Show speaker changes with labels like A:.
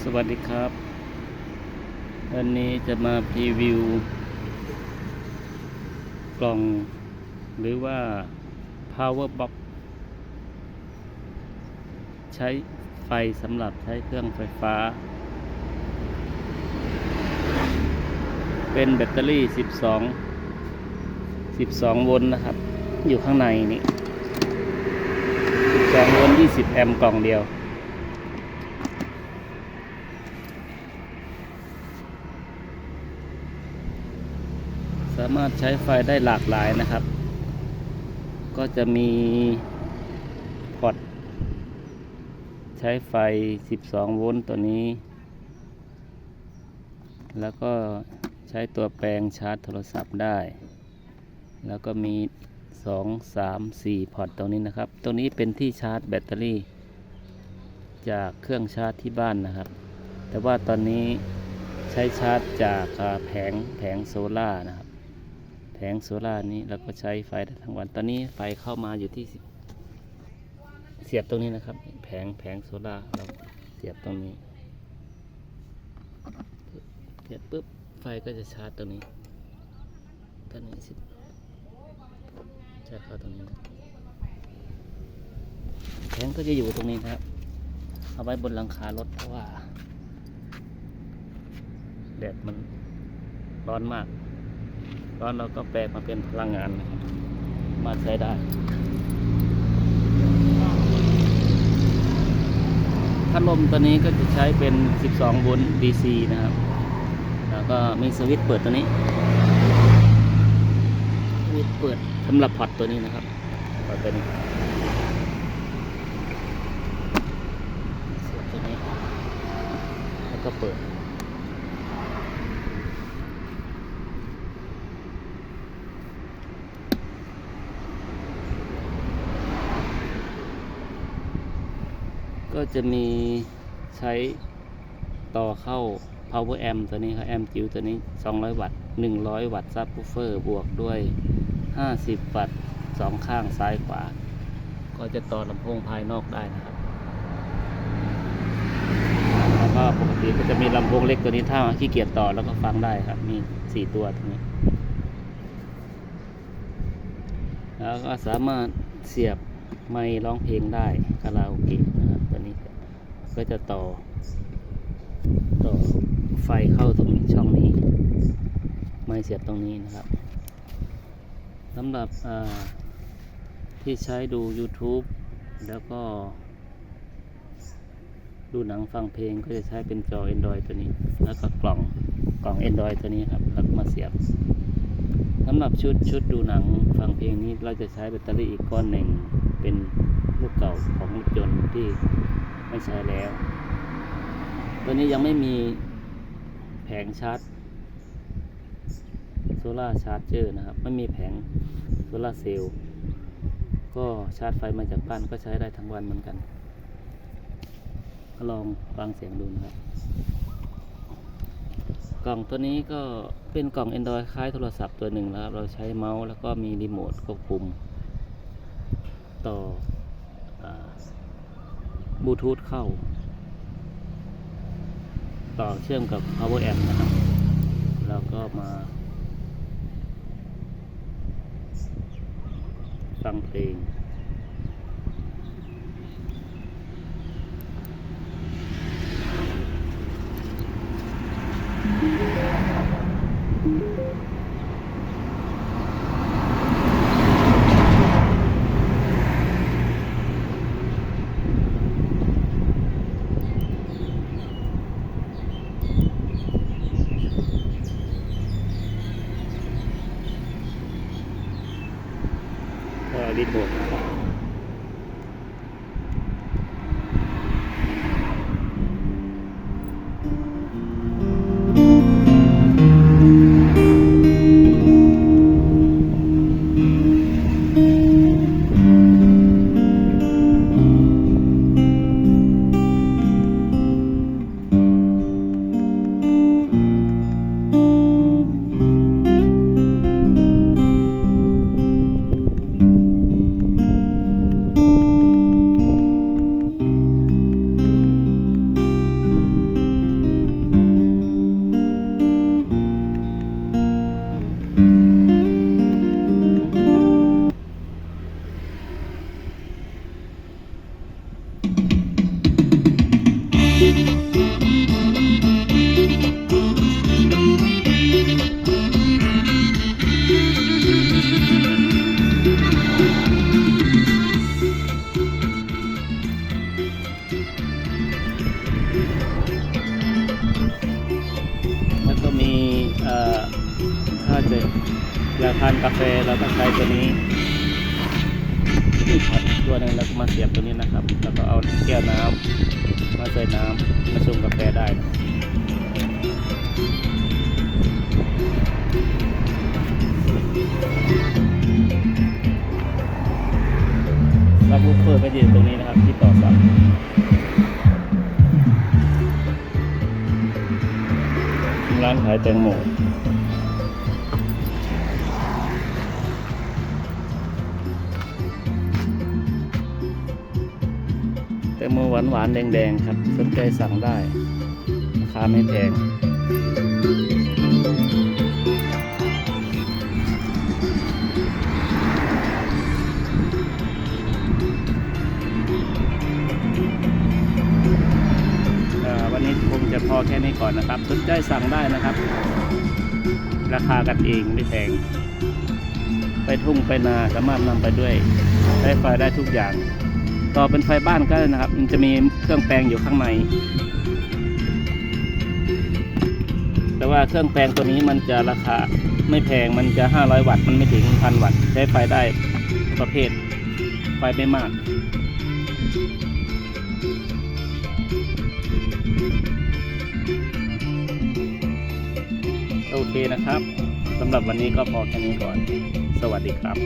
A: สวัสดีครับ วันนี้จะมาพรีวิว กล่อง หรือว่า power box ใช้ไฟสำหรับใช้เครื่องไฟฟ้า เป็นแบตเตอรี่ 12 12 โวลต์นะครับ อยู่ข้างในนี่ 12โวลต์20 แอมป์กล่องเดียว สามารถใช้ไฟได้หลากหลายนะครับ ก็จะมีพอร์ตใช้ไฟ 12 โวลต์ตัวนี้ แล้วก็ใช้ตัวแปลงชาร์จโทรศัพท์ได้ แล้วก็มี 2 3 4พอร์ตตรงนี้นะครับ ตรงนี้เป็นที่ชาร์จแบตเตอรี่ จากเครื่องชาร์จที่บ้านนะครับ แต่ว่าตอนนี้ใช้ชาร์จจากแผงแผงโซล่าร์นะครับ แผงโซล่าร์นี้เราก็ใช้ไฟได้ทั้งวัน ตอนนี้ไฟเข้ามาอยู่ที่ เสียบตรงนี้นะครับ แผงแผงโซล่าร์เราเสียบตรงนี้เสียบปุ๊บไฟก็จะชาร์จตรงนี้ตอนนี้สิ ใช่เข้าตรงนี้นะแผงก็จะอยู่ตรงนี้นะครับเอาไว้บนหลังคารถเพราะว่าแดดมันร้อนมาก ร้อนเราก็แปลมาเป็นพลังงานนะครับมาใช้ได้ พัดลมตัวนี้ก็จะใช้เป็น 12 โวลต์ DC นะครับ แล้วก็มีสวิตช์เปิดตัวนี้ สวิตช์เปิด สำหรับพอร์ตตัวนี้นะครับพอร์ตตัวนี้เสียบตัวนี้ แล้วก็เปิด ก็จะมีใช้ต่อเข้า power amp ตัวนี้ครับ amp จิ๋วตัวนี้ 200 วัตต์ 100 วัตต์ซับ w ูเฟอร์บวกด้วย 50 วัตต์สองข้างซ้ายขวา ก็จะต่อลำโพงภายนอกได้นะครับ แล้วก็ปกติก็จะมีลำโพงเล็กตัวนี้ถ้าขี้เกียจต่อแล้วก็ฟังได้ครับ มี 4 ตัวตรงนี้ แล้วก็สามารถเสียบไมค์ร้องเพลงได้คาราโอเกะนะครับตัวนี้ก็จะต่อ ต่อไฟเข้าตรงนี้ช่องนี้ ไมค์เสียบตรงนี้นะครับ สำหรับที่ใช้ดู YouTube แล้วก็ ดูหนังฟังเพลงก็จะใช้เป็นจอ Android ตัวนี้ แล้วก็กล่องกล่อง Android ตัวนี้ครับแล้วมาเสียบสำหรับชุดชุดดูหนังฟังเพลงนี้เราจะใช้แบตเตอรี่อีกก้อนหนึ่งเป็นลูกเก่าของรถยนต์ที่ไม่ใช้แล้ว ตัวนี้ยังไม่มีแผงชาร์จ ลาร์ชาร์จเจอร์นะครับ ไม่มีแผงโซลาร์เซลล์ก็ชาร์จไฟมาจากบ้านก็ใช้ได้ทั้งวันเหมือนกันลองฟังเสียงดูนะครับ กล่องตัวนี้ก็เป็นกล่อง Android คล้ายโทรศัพท์ตัวหนึ่งแล้วเราใช้เมาส์แล้วก็มีรีโมทควบคุม ต่อบลูทูธเข้า ต่อเชื่อมกับ power amp นะครับ แล้วก็มา ฟั ง เรีโมททานกาแฟเราก็ใช้ตัวนี้นี่พอร์ตตัวหนึงแล้วก็มาเสียบตัวนี้นะครับ แล้วก็เอาแก้วน้ำมาใส่น้ำมาชงกาแฟได้นะซับวูฟเฟอร์ก็ยู่ตรงนี้นะครับที่ต่อซับร้านขายแตงโม งโมหวานหวานๆแดงๆครับ สนใจสั่งได้ราคาไม่แพงวันนี้คงจะพอแค่นี้ก่อนนะครับ สนใจสั่งได้นะครับ ราคากันเองไม่แพงไปทุ่งไปนาสามารถนำไปด้วยใช้ไฟได้ทุกอย่าง ต่อเป็นไฟบ้านก็นะครับ มันจะมีเครื่องแปลงอยู่ข้างใน แต่ว่าเครื่องแปลงตัวนี้มันจะราคาไม่แพง มันจะ 500 วัตต์ มันไม่ถึงพันวัตต์ ใช้ไฟได้ประเภท ไฟไม่มากโอเคนะครับสำหรับวันนี้ก็พอแค่นี้ก่อน สวัสดีครับ